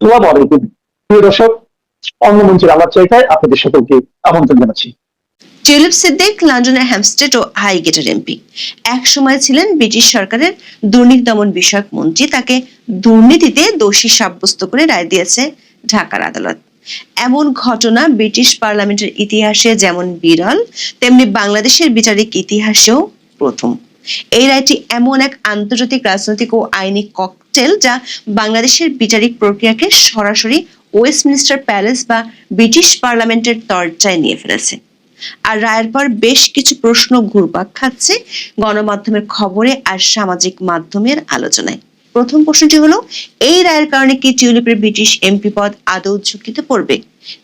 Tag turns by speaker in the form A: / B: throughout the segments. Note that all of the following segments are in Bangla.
A: আসসালামু আলাইকুম প্রিয় দর্শক অন্য মঞ্চের আলাপ জায়গায় আপনাদের সকলকে আমন্ত্রণ জানাচ্ছি।
B: টিউলিপ সিদ্দিক লন্ডনের হ্যামস্টেড ও হাইগেটের এমপি। এক সময় ছিলেন ব্রিটিশ সরকারের দুর্নীতি দমন বিষয়ক মন্ত্রী। তাকে দুর্নীতিতে দোষী সাব্যস্ত করে রায় দিয়েছে ঢাকার আদালত। এমন ঘটনা ব্রিটিশ পার্লামেন্টের ইতিহাসে যেমন বিরল, তেমনি বাংলাদেশের বিচারিক ইতিহাসেও প্রথম। এই রায়টি এমন এক আন্তর্জাতিক রাজনৈতিক ও আইনি ককটেল যা বাংলাদেশের বিচারিক প্রক্রিয়াকে সরাসরি ওয়েস্টমিনিস্টার প্যালেস বা ব্রিটিশ পার্লামেন্টের দরজায় নিয়ে ফেলেছে। আর রায়ের পর বেশ কিছু প্রশ্ন ঘুরপাক খাচ্ছে গণমাধ্যমের খবরে আর সামাজিক মাধ্যমের আলোচনায়। প্রথম প্রশ্নটি হলো, এই রায়ের কারণে কি টিউলিপের ব্রিটিশ এমপি পদ আদৌ ঝুঁকিতে পড়বে?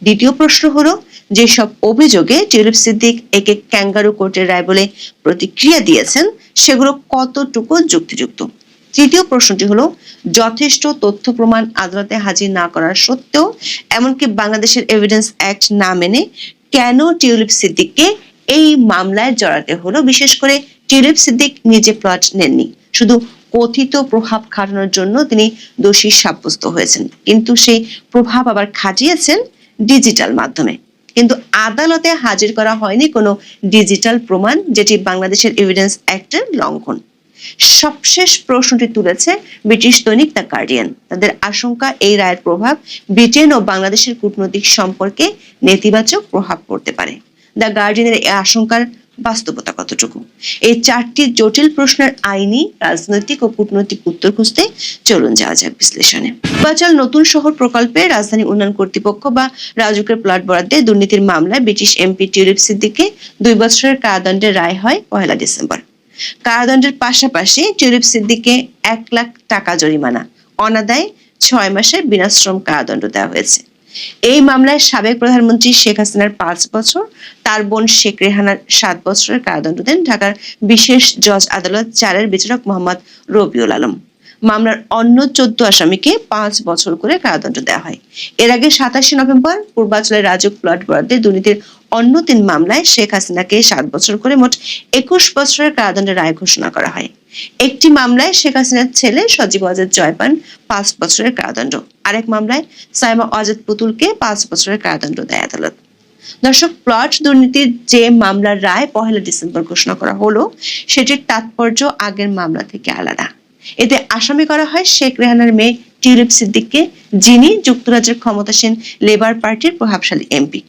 B: দ্বিতীয় প্রশ্ন হলো, যেসব অভিযোগে টিউলিপ সিদ্দিক একে ক্যাঙ্গারু কোর্টের রায় বলে প্রতিক্রিয়া দিয়েছেন, সেগুলো কতটুকু যুক্তিযুক্ত? তৃতীয় প্রশ্নটি হলো, যথেষ্ট তথ্য প্রমাণ আদালতে হাজির না করার সত্ত্বেও, এমনকি বাংলাদেশের এভিডেন্স অ্যাক্ট না মেনে কেন টিউলিপ সিদ্দিককে এই মামলায় জড়াতে হলো? বিশেষ করে টিউলিপ সিদ্দিক নিজে প্লট নেননি। শুধু কথিত প্রভাব খাটানোর জন্য তিনি দোষী সাব্যস্ত হয়েছেন। কিন্তু সেই প্রভাব আবার খাটিয়েছেন ডিজিটাল মাধ্যমে। কিন্তু আদালতে হাজির করা হয়নি কোনো ডিজিটাল প্রমাণ, যেটি বাংলাদেশের এভিডেন্স অ্যাক্টের লঙ্ঘন। সবশেষ প্রশ্নটি তুলেছে ব্রিটিশ দৈনিক দ্য গার্ডিয়ান। তাদের আশঙ্কা এই রায়ের প্রভাব ব্রিটেন ও বাংলাদেশের কূটনৈতিক সম্পর্কে নেতিবাচক প্রভাব পড়তে পারে। দ্য গার্ডিয়ানের এই আশঙ্কার বাস্তবতা কতটুকু? এই চারটি জটিল প্রশ্নের আইনি, রাজনৈতিক ও কূটনৈতিক উত্তর খুঁজতে চলুন যাওয়া যাক বিশ্লেষণে। পূর্বাচল নতুন শহর প্রকল্পে রাজধানী উন্নয়ন কর্তৃপক্ষ বা রাজুকের প্লট বরাদ্দে দুর্নীতির মামলায় ব্রিটিশ এমপি টিউলিপ সিদ্দিককে দুই বছরের কারাদণ্ডের রায় হয় পহেলা ডিসেম্বর। কারাদণ্ডের পাশাপাশি টিউলিপ সিদ্দিককে এক লাখ টাকা জরিমানা, অনাদায় ছয় মাসের বিনাশ্রম কারাদণ্ড দেওয়া হয়েছে। এই মামলায় সাবেক প্রধানমন্ত্রী শেখ হাসিনার পাঁচ বছর, তার বোন শেখ রেহানার সাত বছরের কারাদণ্ড দেন ঢাকার বিশেষ জজ আদালত চারের বিচারক মোহাম্মদ রবিউল আলম। মামলার অন্য চোদ্দ আসামিকে পাঁচ বছর করে কারাদণ্ড দেওয়া হয়। এর আগে সাতাশে নভেম্বর, পূর্বাঞ্চলের রাজুক প্লট বরাদ্দে দুর্নীতির অন্য তিন মামলায় শেখ হাসিনাকে সাত বছর করে মোট একুশ বছরের কারাদণ্ডের রায় ঘোষণা করা হয়। একটি মামলায় শেখ হাসিনার ছেলে সজীব অজাদ জয় পান পাঁচ বছরের কারাদণ্ড। আরেক মামলায় সাইমা অজাদ পুতুলকে পাঁচ বছরের কারাদণ্ড দেয় আদালত। দর্শক, প্লট দুর্নীতির যে মামলার রায় পহেলা ডিসেম্বর ঘোষণা করা হলো, সেটির তাৎপর্য আগের মামলা থেকে আলাদা। এতে আসামি করা হয় শেখ রেহানার মেয়ে টিউলিপ সিদ্দিককে, যিনি যুক্তরাজ্যের ক্ষমতাসীন লেবার পার্টির প্রভাবশালী এমপি।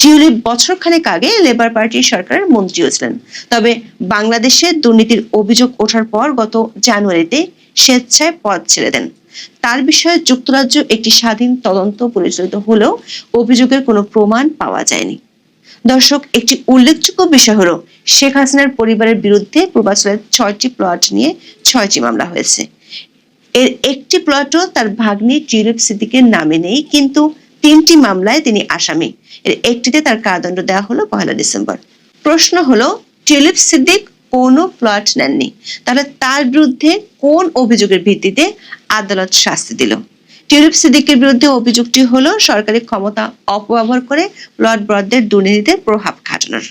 B: টিউলিপ বছরখানেক আগে লেবার পার্টির সরকারের মন্ত্রীও ছিলেন। তবে বাংলাদেশে দুর্নীতির অভিযোগ ওঠার পর গত জানুয়ারিতে স্বেচ্ছায় পদ ছেড়ে দেন। তার বিষয়ে যুক্তরাজ্য একটি স্বাধীন তদন্ত পরিচালিত হলেও অভিযোগের কোনো প্রমাণ পাওয়া যায়নি। দর্শক, একটি উল্লেখযোগ্য বিষয় হলো, শেখ হাসিনার পরিবারের বিরুদ্ধে পূর্বাঞ্চলের ছয়টি প্লট নিয়ে ছয়টি মামলা হয়েছে। এর একটি প্লটও তার ভাগ্নি টিউলিপ সিদ্দিকের নামে নেই, কিন্তু তিনটি মামলায় তিনি আসামি। এর একটিতে তার কারাদণ্ড দেওয়া হলো পহেলা ডিসেম্বর। প্রশ্ন হলো, টিউলিপ সিদ্দিক কোনো প্লট নেননি। তাহলে তার বিরুদ্ধে কোন অভিযোগের ভিত্তিতে আদালত শাস্তি দিল? টিউলিপ সিদ্দিকের বিরুদ্ধে অভিযোগটি হলো, সরকারি ক্ষমতা অপব্যবহার করে প্লট বরাদ্দের দুর্নীতিতে প্রভাব খাটানোর।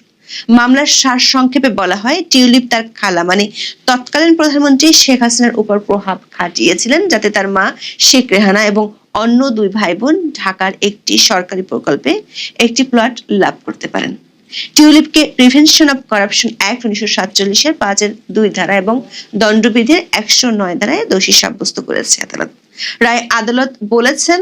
B: মামলার সার সংক্ষেপে বলা হয়, টিউলিপ তার খালা মানে তৎকালীন প্রধানমন্ত্রী শেখ হাসিনার উপর প্রভাব খাটিয়েছিলেন যাতে তার মা শেখ রেহানা এবং অন্য দুই ভাই বোন ঢাকার একটি সরকারি প্রকল্পে একটি প্লট লাভ করতে পারেন। টিউলিপকে প্রিভেনশন অফ করাপশন অ্যাক্ট উনিশশো সাতচল্লিশের পাঁচের দুই ধারা এবং দণ্ডবিধির একশো নয় ধারায় দোষী সাব্যস্ত করেছে আদালত। রায় আদালত বলেছেন,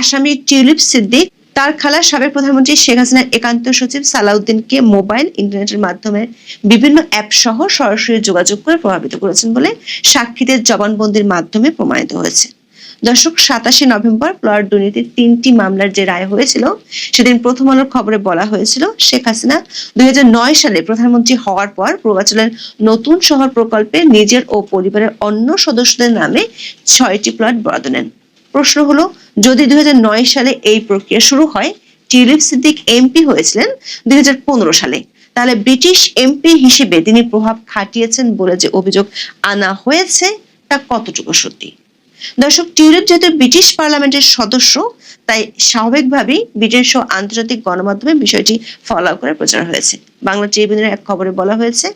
B: আসামি টিউলিপ সিদ্দিক তার খালা সাবেক প্রধানমন্ত্রী শেখ হাসিনার একান্ত সচিব সালাউদ্দিনকে মোবাইল, ইন্টারনেটের মাধ্যমে বিভিন্ন অ্যাপ সহ সরাসরি যোগাযোগ করে প্রভাবিত করেছেন বলে সাক্ষীদের জবানবন্দির মাধ্যমে প্রমাণিত হয়েছে। দর্শক, সাতাশে নভেম্বর প্লট দুর্নীতির তিনটি মামলার যে রায় হয়েছিল, সেদিন প্রথম আলোর খবরে বলা হয়েছিল, শেখ হাসিনা দুই হাজার নয় সালে প্রধানমন্ত্রী হওয়ার পর পূর্বাঞ্চলের নতুন শহর প্রকল্পে নিজের ও পরিবারের অন্য সদস্যদের নামে ছয়টি প্লট বরাদ্দ নেন। প্রশ্ন হলো, যদি দুই সালে এই প্রক্রিয়া শুরু হয়, টিউলিপ সিদ্দিক এমপি হয়েছিলেন দুই সালে। তাহলে ব্রিটিশ এমপি হিসেবে তিনি প্রভাব খাটিয়েছেন বলে যে অভিযোগ আনা হয়েছে, তা কতটুকু সত্যি? দর্শক, টিউলিপ যেহেতু ব্রিটিশ পার্লামেন্টের সদস্য, তাই স্বাভাবিকভাবেই ব্রিটেন সহ আন্তর্জাতিক গণমাধ্যমে বিষয়টি ফলো করে প্রচার হয়েছে। বাংলা ট্রিবিউনের এক খবরে বলা হয়েছে,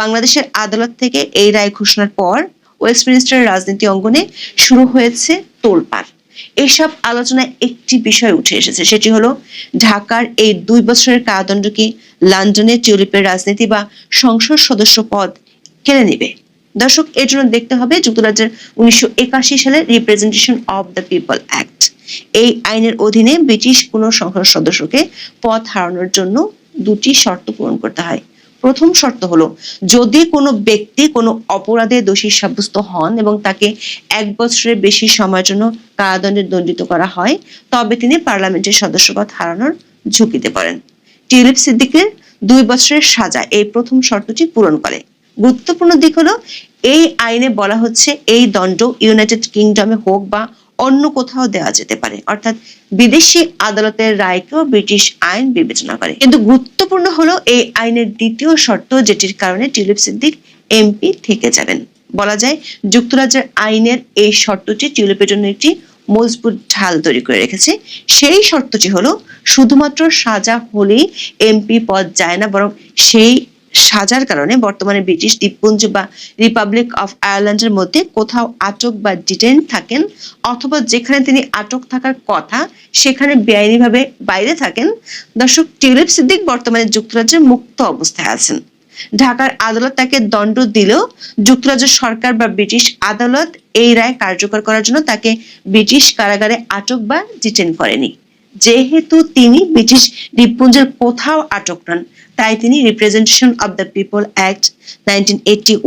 B: বাংলাদেশের আদালত থেকে এই রায় ঘোষণার পর ওয়েস্টমিনিস্টার রাজনীতি অঙ্গনে শুরু হয়েছে তোলপাড়। এসব আলোচনায় একটি বিষয় উঠে এসেছে, সেটি হলো ঢাকার এই দুই বছরের কারাদণ্ড কি লন্ডনে টিউলিপের রাজনীতি বা সংসদ সদস্য পদ কেড়ে নেবে? দর্শক, এর জন্য দেখতে হবে যুক্তরাজ্যের উনিশশো সালের representation of the people act এই আইনের অধীনে ব্রিটিশ কোনো সংসদ সদস্যকে পদ হারানোর জন্য দুটি শর্ত পূরণ করতে হয়। প্রথম শর্ত হলো, যদি কোনো ব্যক্তি কোনো অপরাধে দোষী সাব্যস্ত হন এবং তাকে এক বছরের বেশি সময়ের জন্য কারাদণ্ডে দণ্ডিত করা হয়, তবে তিনি পার্লামেন্টের সদস্যপদ হারানোর ঝুঁকিতে পড়েন। টিউলিপ সিদ্দিকের দুই বছরের সাজা এই প্রথম শর্তটি পূরণ করে। গুরুত্বপূর্ণ দিক হলো, এই আইনে বলা হচ্ছে, এই দণ্ড ইউনাইটেড কিংডমে হোক বা অন্য কোথাও দেওয়া যেতে পারে। অর্থাৎ বিদেশি আদালতের রায়কেও ব্রিটিশ আইন বিবেচনা করে। কিন্তু গুরুত্বপূর্ণ হলো এই আইনের দ্বিতীয় শর্ত, যেটির কারণে টিউলিপ সিদ্দিক এমপি থেকে যাবেন। বলা যায়, যুক্তরাজ্যের আইনের এই শর্তটি টিউলিপের জন্য একটি মজবুত ঢাল তৈরি করে রেখেছে। সেই শর্তটি হলো, শুধুমাত্র সাজা হলেই এমপি পদ যায় না, বরং সেই সাজার কারণে বর্তমানে ব্রিটিশ দ্বীপপুঞ্জ বা রিপাবলিক অফ আয়ারল্যান্ডের মধ্যে কোথাও আটক বা ডিটেন থাকেন অথবা যেখানে তিনি আটক থাকার কথা সেখানে বেআইনিভাবে বাইরে থাকেন। দর্শক, টিউলিপ সিদ্দিক বর্তমানে যুক্তরাজ্যের মুক্ত অবস্থায় আছেন। ঢাকার আদালত তাকে দণ্ড দিলেও যুক্তরাজ্য সরকার বা ব্রিটিশ আদালত এই রায় কার্যকর করার জন্য তাকে ব্রিটিশ কারাগারে আটক বা ডিটেন করেনি। যেহেতু তিনি ব্রিটিশ দ্বীপপুঞ্জের কোথাও আটক নন তাই তিনি representation of the people act nineteen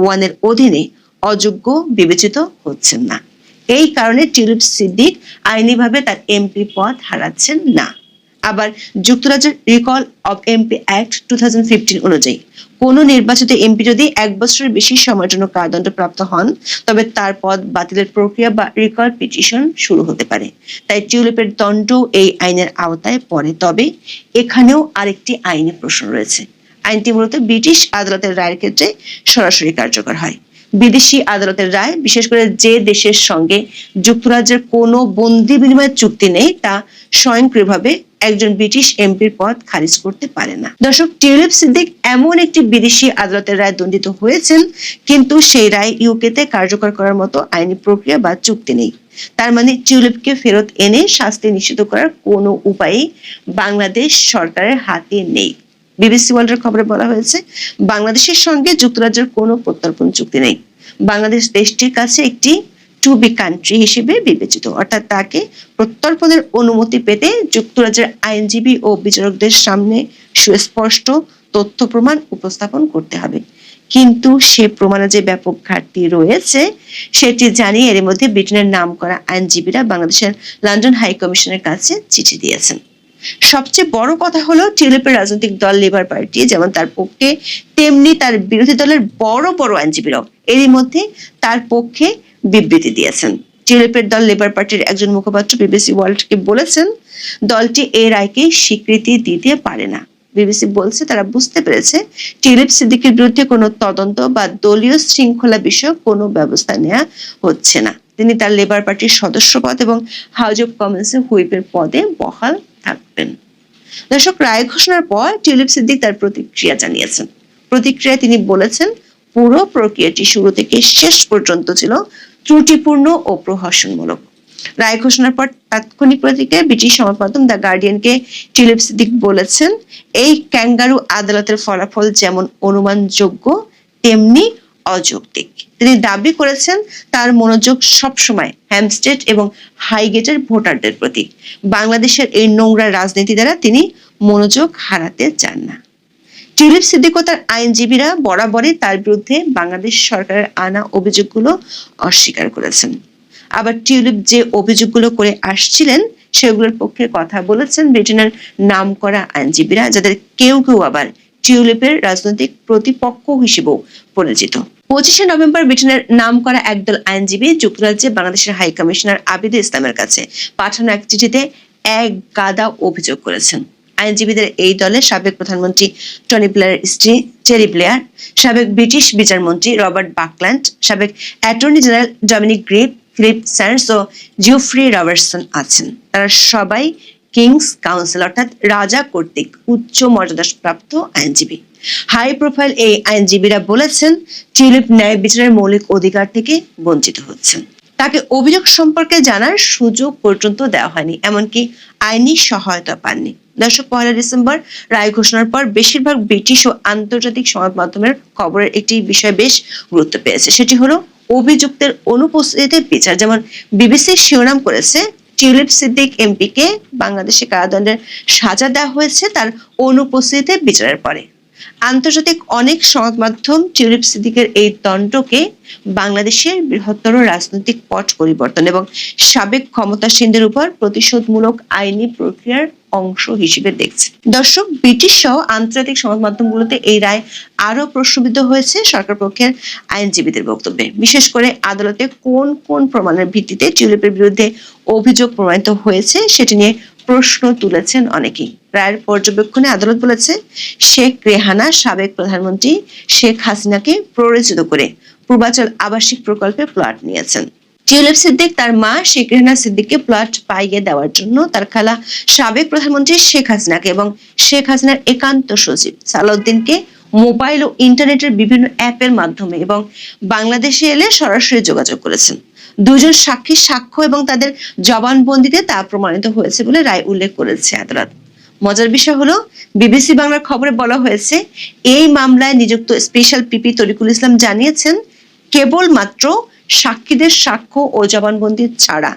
B: ওয়ানের অধীনে অযোগ্য বিবেচিত হচ্ছেন না। এই কারণে টিউলিপ সিদ্দিক আইনিভাবে তার এমপি পদ হারাচ্ছেন না। আবার যুক্তরাজ্যের recall of MP act two অনুযায়ী। কোনো নির্বাচিত এমপি যদি এক বছরের বেশি সময়ের জন্য কারাদণ্ড প্রাপ্ত হন, তবে তার পদ বাতিলের প্রক্রিয়া বা রিকল পিটিশন শুরু হতে পারে। তাই টিউলিপের দণ্ড এই আইনের আওতায় পড়ে। তবে এখানেও আরেকটি আইনি প্রশ্ন রয়েছে। আইনটি মূলত ব্রিটিশ আদালতের রায়ের ক্ষেত্রে সরাসরি কার্যকর হয়। বিদেশি আদালতের রায়, বিশেষ করে যে দেশের সঙ্গে যুক্তরাজ্যের কোনো বন্দি বিনিময় চুক্তি নেই, তা স্বয়ংক্রিয়ভাবে একজন ব্রিটিশ এমপির পদ খারিজ করতে পারে না। দর্শক, টিউলিপ সিদ্দিক এমন একটি বিদেশি আদালতের রায় দণ্ডিত হয়েছেন, কিন্তু সেই রায় ইউকেতে কার্যকর করার মতো আইনি প্রক্রিয়া বা চুক্তি নেই। তার মানে টিউলিপকে ফেরত এনে শাস্তি নিশ্চিত করার কোনো উপায়ই বাংলাদেশ সরকারের হাতে নেই। বিবিসি ওয়ার্ল্ডের খবরে বলা হয়েছে, বাংলাদেশের সঙ্গে যুক্তরাজ্যের কোনো প্রত্যর্পণ চুক্তি নেই। বাংলাদেশ দেশটির কাছে একটি টু বি কান্ট্রি হিসেবে বিবেচিত। অর্থাৎ তাকে প্রত্যর্পণের অনুমতি পেতে যুক্তরাজ্যের আইনজীবী ও বিচারকদের সামনে সুস্পষ্ট তথ্য প্রমাণ উপস্থাপন করতে হবে। কিন্তু সে প্রমাণে যে ব্যাপক ঘাটতি রয়েছে, সেটি জানিয়ে এর মধ্যে ব্রিটেনের নাম করা আইনজীবীরা বাংলাদেশের লন্ডন হাই কমিশনের কাছে চিঠি দিয়েছেন। সবচেয়ে বড় কথা হলো টিউলিপের রাজনৈতিক দল লেবার পার্টি যেমন তার পক্ষে, তেমনি তার বিরোধী দলের বড় বড় আইনজীবীরাও এরই মধ্যে তার পক্ষে বিবৃতি দিয়েছেন। টিউলিপের দল লেবার পার্টির একজন মুখপাত্র বিবিসি ওয়ার্ল্ডকে বলেছেন, দলটি এই রায়কে স্বীকৃতি দিতে পারে না। বিবিসি বলছে তারা বুঝতে পেরেছে টিউলিপ সিদ্দিকের বিরুদ্ধে কোনো তদন্ত বা দলীয় শৃঙ্খলা বিষয়ক কোনো ব্যবস্থা নেওয়া হচ্ছে না। তিনি তার লেবার পার্টির সদস্য পদ এবং হাউস অব কমন্সের হুইপের পদে বহাল থাকবেন। দর্শক, রায় ঘোষণার পর টিউলিপ সিদ্দিক তার প্রতিক্রিয়া জানিয়েছেন। প্রতিক্রিয়ায় তিনি বলেছেন, পুরো প্রক্রিয়াটি শুরু থেকে শেষ পর্যন্ত ছিল ত্রুটিপূর্ণ ও প্রহসনমূলক। রায় ঘোষণার পর তাৎক্ষণিক প্রতিক্রিয়ায় ব্রিটিশ সংবাদ মাধ্যম দ্য গার্ডিয়ানকে টিউলিপ সিদ্দিক বলেছেন, এই ক্যাঙ্গারু আদালতের ফলাফল যেমন অনুমানযোগ্য, তেমনি অযৌক্তিক। তিনি দাবি করেছেন, তার মনোযোগ সবসময় হ্যামস্টেড এবং হাইগেটের ভোটারদের প্রতি। বাংলাদেশের এই নোংরা রাজনীতি দ্বারা তিনি মনোযোগ হারাতে চান না। টিউলিপ সিদ্দিক তার আইনজীবীরা বরাবরই তার বিরুদ্ধে বাংলাদেশ সরকারের আনা অভিযোগগুলো অস্বীকার করেছেন। আবার টিউলিপ যে অভিযোগগুলো করে আসছিলেন, সেগুলোর পক্ষে কথা বলেছেন ব্রিটেনের নাম করা আইনজীবীরা, যাদের কেউ কেউ আবার টিউলিপের রাজনৈতিক প্রতিপক্ষ হিসেবেও পরিচিত। পঁচিশে নভেম্বর ব্রিটেনের নাম করা একদল আইনজীবী যুক্তরাজ্যে বাংলাদেশের হাই কমিশনার আবিদে ইসলামের কাছে পাঠানো এক চিঠিতে এক গাদা অভিযোগ করেছেন। আইনজীবীদের এই দলে সাবেক প্রধানমন্ত্রী টনি ব্লেয়ার স্ত্রী চেরি ব্লেয়ার, সাবেক ব্রিটিশ বিচারমন্ত্রী রবার্ট বাকল্যান্ড, সাবেক attorney general Dominic Grieve Philippe Sands ও জিওফ্রি রবার্টসন আছেন। তারা সবাই কিংস কাউন্সিল, অর্থাৎ রাজা কর্তৃক উচ্চ মর্যাদাপ্রাপ্ত আইনজীবী। হাই প্রোফাইল এই আইনজীবীরা বলেছেন, টিউলিপ ন্যায় বিচারের মৌলিক অধিকার থেকে বঞ্চিত হচ্ছেন। তাকে অভিযোগ সম্পর্কে জানার সুযোগ পর্যন্ত দেওয়া হয়নি, এমনকি আইনি সহায়তা পাননি। দর্শক পয়লা ডিসেম্বর রায় ঘোষণার পর বেশিরভাগ ব্রিটিশ ও আন্তর্জাতিক সংবাদ মাধ্যমের খবরের একটি বিষয় বেশ গুরুত্ব পেয়েছে। সেটি হলো, অভিযুক্তের অনুপস্থিতিতে বিচার। যেমন বিবিসি শিরোনাম করেছে, টিউলিপ সিদ্দিক এমপিকে বাংলাদেশে কারাদণ্ডের সাজা দেওয়া হয়েছে তার অনুপস্থিতিতে বিচারের পরে। আন্তর্জাতিক অনেক সংবাদ মাধ্যম টিউলিপ সিদ্দিকের এই দণ্ডকে বাংলাদেশের বৃহত্তর রাজনৈতিক পট পরিবর্তন এবং সাবেক ক্ষমতাসীনদের উপর প্রতিশোধমূলক আইনি প্রক্রিয়ার অংশ হিসেবে দেখছে। দর্শক, ব্রিটিশ সহ আন্তর্জাতিক সংবাদ মাধ্যমগুলোতে এই রায় আরও প্রশ্নবিদ্ধ হয়েছে সরকার পক্ষের আইনজীবীদের বক্তব্যে। বিশেষ করে আদালতে কোন কোন প্রমাণের ভিত্তিতে টিউলিপের বিরুদ্ধে অভিযোগ প্রমাণিত হয়েছে সেটি নিয়ে প্রশ্ন তুলেছেন অনেকেই। রায়ের পর্যবেক্ষণে আদালত বলেছে, শেখ রেহানা সাবেক প্রধানমন্ত্রী শেখ হাসিনাকে প্ররোচিত করে পূর্বাচল আবাসিক প্রকল্পে প্লট নিয়েছেন। টিউলিপ সিদ্দিক তার মা শেখ রেহানা সিদ্দিককে প্লট পাইয়ে দেওয়ার জন্য তার খালা সাবেক প্রধানমন্ত্রী শেখ হাসিনাকে এবং শেখ হাসিনার একান্ত সচিব সালাউদ্দিনকে মোবাইল ও ইন্টারনেটের বিভিন্ন অ্যাপের মাধ্যমে এবং বাংলাদেশে এলে সরাসরি যোগাযোগ করেছেন। দুজন সাক্ষী সাক্ষ্য এবং তাদের জবানবন্দিতে তা প্রমাণিত হয়েছে বলে রায় উল্লেখ করেছে আদালত। মজার বিষয় হলো, বিবিসি বাংলার খবরে বলা হয়েছে, এই মামলায় নিযুক্ত স্পেশাল পিপি তরিকুল ইসলাম জানিয়েছেন কেবলমাত্র সাক্ষীদের সাক্ষ্য ও জবানবন্দি ছাড়া।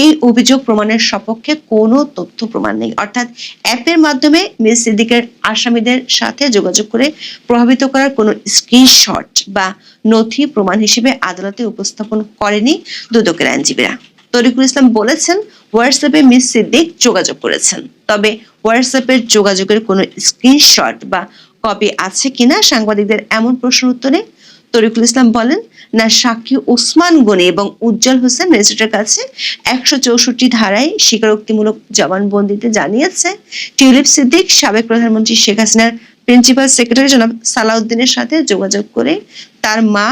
B: এই অভিযোগ প্রমাণের সপক্ষে কোনো তথ্য প্রমাণ নেই। অর্থাৎ অ্যাপের মাধ্যমে মিস সিদ্দিকের আসামিদের সাথে যোগাযোগ করে প্রভাবিত করার কোনো স্ক্রিনশট বা নথি প্রমাণ হিসেবে আদালতে উপস্থাপন করেনি দুদকের আইনজীবীরা। তরিকুল ইসলাম বলেছেন, হোয়াটসঅ্যাপে মিস সিদ্দিক যোগাযোগ করেছেন। তবে হোয়াটসঅ্যাপের যোগাযোগের কোনো স্ক্রিনশট বা কপি আছে কিনা, সাংবাদিকদের এমন প্রশ্ন উত্তরে তরিকুল ইসলাম বলেন, না, সাক্ষী ওসমান গনি এবং উজ্জ্বল হোসেন ম্যাজিস্ট্রেটের কাছে একশো চৌষট্টি ধারায় স্বীকারোক্তিমূলক জবানবন্দিতে জানিয়েছে, টিউলিপ সিদ্দিক, সাবেক প্রধানমন্ত্রী শেখ হাসিনার প্রিন্সিপাল সেক্রেটারি জনাব সালাউদ্দিনের সাথে যোগাযোগ করে তার মা